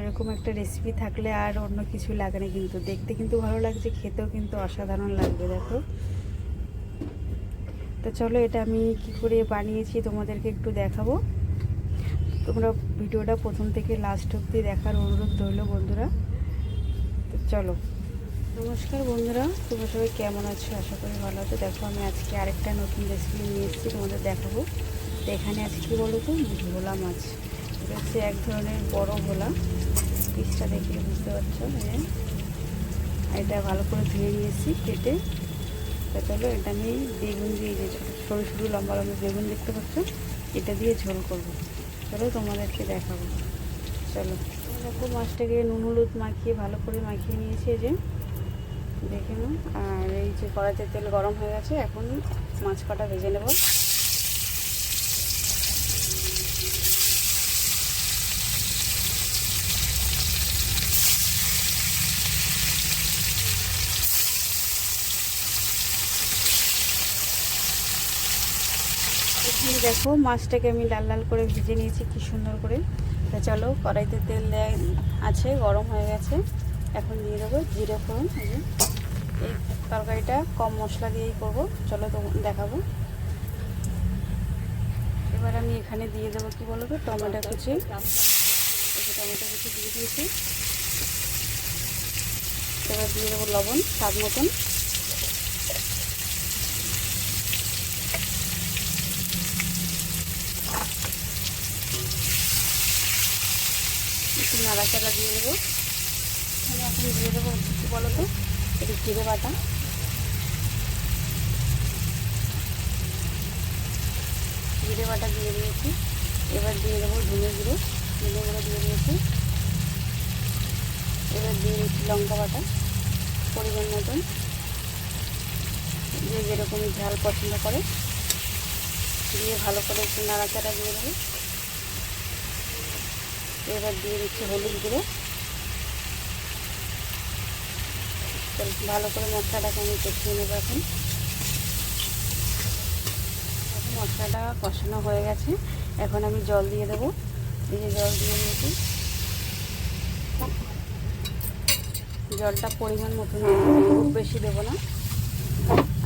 এরকম একটা রেসিপি থাকলে আর অন্য কিছু লাগে না কিন্তু। দেখতে কিন্তু ভালো লাগছে, খেতেও কিন্তু অসাধারণ লাগবে, দেখো। তো চলো, এটা আমি কি করে বানিয়েছি তোমাদেরকে একটু দেখাবো। তোমরা ভিডিওটা প্রথম থেকে লাস্ট অবধি দেখার অনুরোধ রইল বন্ধুরা। তো চলো। নমস্কার বন্ধুরা, তোমরা সবাই কেমন আছো? আশা করি ভালো আছো। দেখো, আমি আজকে আরেকটা নতুন রেসিপি নিয়ে এসেছি তোমাদের দেখাবো। তো এখানে আজকে কী বলো তো ভোলা মাছ। হচ্ছে এক ধরনের বড় ভোলা পিসটা দেখলে বুঝতে পারছ হ্যাঁ। এটা ভালো করে ধুয়ে নিয়েছি কেটে। চলো, এটা আমি বেগুন দিয়ে যে সরু সরু লম্বা লম্বা বেগুন দেখতে পাচ্ছ? এটা দিয়ে ঝোল করব। চলো, তোমাদেরকে দেখাবো। চলো। দেখো, মাছটাকে নুন হলুদ মাখিয়ে, ভালো করে মাখিয়ে নিয়েছি যে। দেখে নাও। আর এই যে কড়াইতে তেল গরম হয়ে গেছে, এখন মাছ কটা ভেজে নেব এখানে দেখো, মাছটাকে আমি লাল লাল করে ভেজে নিয়েছি, কি সুন্দর করে। তা চলো, কড়াইতে তেল দেয় আছে, গরম হয়ে গেছে। এখন দিয়ে দেবো জিরে ফোড়ন, এই তরকারিটা কম মশলা দিয়েই করব। চলো তো দেখাবো। এবার আমি এখানে দিয়ে দেবো, কি তো টমেটো কুচি। টমেটো কুচি দিয়ে দিয়েছি। এবার দিয়ে দেবো লবণ, স্বাদ মতন। একটু নাড়া নাড়াচাড়া দিয়ে দেবো তাহলে এখন দিয়ে দেবো একটু, বলো তো, একটু জিরে বাটা। জিরে বাটা দিয়ে দিয়েছি। এবার দিয়ে দেবো ধনে গুঁড়ো। ধনে গুঁড়ো দিয়ে দিয়েছি। এবার দিয়ে দিচ্ছি লঙ্কা বাটা, পরিমাণ মতন। যে যেরকম ঝাল পছন্দ করে। দিয়ে ভালো করে একটু নাড়াচাড়া দিয়ে দেবো। এবার দিয়ে দিচ্ছি হলুদ গুঁড়ো। ভালো করে মশলাটাকে আমি কষিয়ে নেব এখন। মশলাটা কষানো হয়ে গেছে। এখন আমি জল দিয়ে দেবো। এই যে জল দিয়ে নিয়েছি জলটা পরিমাণ দেবো, খুব বেশি দেবো না।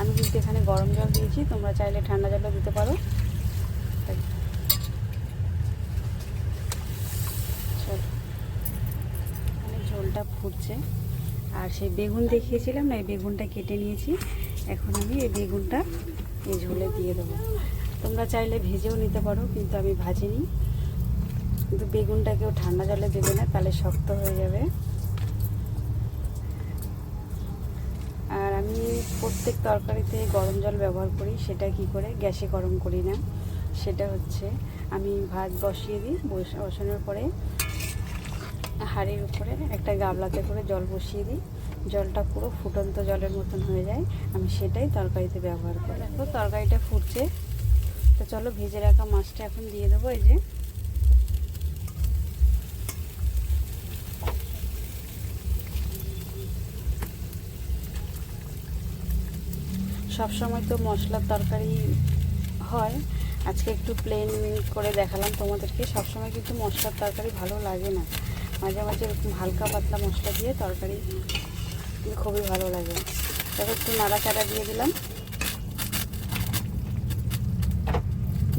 আমি কিন্তু এখানে গরম জল দিয়েছি। তোমরা চাইলে ঠান্ডা জলও দিতে পারো তাই চলো ঝোলটা ফুটছে। আর সেই বেগুন দেখিয়েছিলাম না, এই বেগুনটা কেটে নিয়েছি। এখন আমি এই বেগুনটা এই ঝোলে দিয়ে দেবো। তোমরা চাইলে ভেজেও নিতে পারো, কিন্তু আমি ভাজিনি। কিন্তু বেগুনটাকেও ঠান্ডা জলে দেবে না, তাহলে শক্ত হয়ে যাবে। আর আমি প্রত্যেক তরকারিতে গরম জল ব্যবহার করি, সেটা কি করে? গ্যাসে গরম করি না। সেটা হচ্ছে, আমি ভাত বসিয়ে দিই, বস- বসানোর পরে হাঁড়ির উপরে একটা গামলাতে করে জল বসিয়ে দিই। জলটা পুরো ফুটন্ত জলের মতন হয়ে যায়। আমি সেটাই তরকারিতে ব্যবহার করি। দেখো তরকারিটা ফুটছে। তো চলো ভেজে রাখা মাছটা এখন দিয়ে দেবো এই যে। সব সময় তো মশলার তরকারি হয়। আজকে একটু প্লেন করে দেখালাম তোমাদেরকে। সবসময় কিন্তু মশলার তরকারি ভালো লাগে না। মাঝে মাঝে এরকম হালকা পাতলা মশলা দিয়ে তরকারি খুবই ভালো লাগে। তারপর একটু নাড়াচাড়া দিয়ে দিলাম।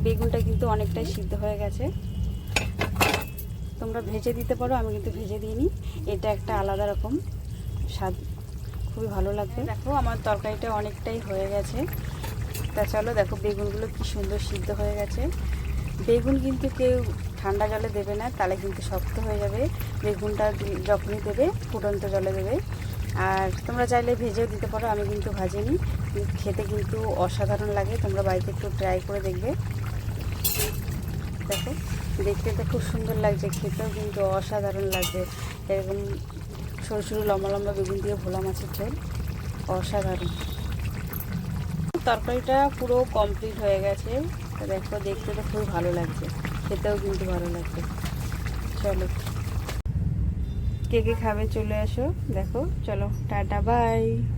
বেগুনটা কিন্তু অনেকটাই সিদ্ধ হয়ে গেছে। তোমরা ভেজে দিতে পারো, আমি কিন্তু ভেজে দিইনি। এটা একটা আলাদা রকম স্বাদ। খুবই ভালো লাগবে। দেখো আমার তরকারিটা অনেকটাই হয়ে গেছে। তা চলো দেখো বেগুনগুলো কি সুন্দর সিদ্ধ হয়ে গেছে। বেগুন কিন্তু কেউ ঠান্ডা জলে দেবে না, তাহলে কিন্তু শক্ত হয়ে যাবে। বেগুনটা যখনই দেবে, ফুটন্ত জলে দেবে। আর তোমরা চাইলে ভেজেও দিতে পারো, আমি কিন্তু ভাজিনি। খেতে কিন্তু অসাধারণ লাগে, তোমরা বাড়িতে একটু ট্রাই করে দেখবে। দেখো, দেখতে তো খুব সুন্দর লাগছে, খেতেও কিন্তু অসাধারণ লাগছে। এরকম সরু সরু লম্বা লম্বা বেগুন দিয়ে ভোলা মাছের ঝোল, অসাধারণ। তরকারিটা পুরো কমপ্লিট হয়ে গেছে। দেখো, দেখতে তো খুব ভালো লাগছে। খেতেও কিন্তু ভালো লাগছে। চলো। কে কে খাবে চলে আসো। দেখো, চলো, টাটা, বাই।